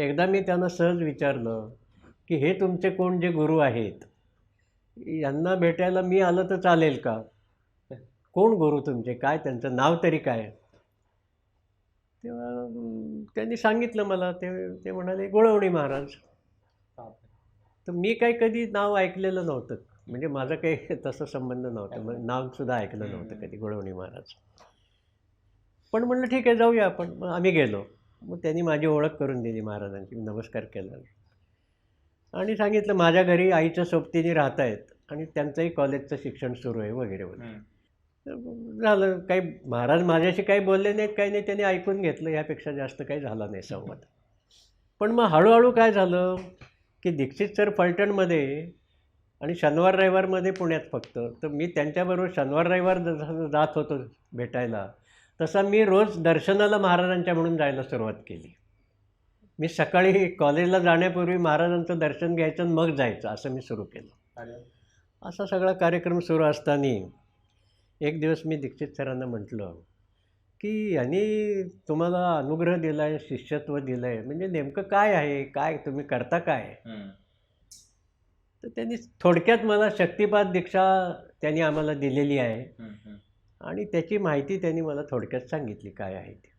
एकदा मी त्यांना सहज विचारलं की हे तुमचे कोण जे गुरु आहेत? यांना भेटायला मी आलं तर चालेल का? कोण गुरु तुमचे? काय? त्यांचं नाव तरी काय? तेव्हा त्यांनी सांगितलं मला. ते ते म्हणाले गुळवणी महाराज. तर मी काही कधी नाव ऐकलेलं नव्हतं. म्हणजे माझा काही तसा संबंध नव्हता. मग नावसुद्धा ऐकलं नव्हतं कधी गुळवणी महाराज. पण म्हणलं ठीक आहे जाऊया आपण. आम्ही गेलो. मग त्यांनी माझी ओळख करून दिली महाराजांची नमस्कार केला. आणि सांगितलं माझ्या घरी आईच्या सोबतीने राहत आहेत आणि त्यांचंही कॉलेजचं शिक्षण सुरू आहे वगैरे वगैरे. झालं काही महाराज माझ्याशी काही बोलले नाहीत काही नाही त्यांनी ऐकून घेतलं यापेक्षा जास्त काही झालं नाही संवाद. पण मग हळूहळू काय झालं की दीक्षित सर फलटणमध्ये आणि शनिवार रविवारमध्ये पुण्यात फक्त तर मी त्यांच्याबरोबर शनिवार रविवार जसं जात होतो भेटायला. तसा मी रोज दर्शनाला महाराजांच्या म्हणून जायला सुरुवात केली. मी सकाळी कॉलेजला जाण्यापूर्वी महाराजांचं दर्शन घ्यायचं आणि मग जायचं असं मी सुरू केलं. असा सगळा कार्यक्रम सुरू असताना एक दिवस मी दीक्षित सरांना म्हटलं की यांनी तुम्हाला अनुग्रह दिला आहे शिष्यत्व दिलं आहे म्हणजे नेमकं काय आहे? काय तुम्ही करता काय? तर त्यांनी थोडक्यात मला शक्तिपात दीक्षा त्यांनी आम्हाला दिलेली आहे. आणि त्याची माहिती त्यांनी मला थोडक्यात सांगितली काय आहे ती.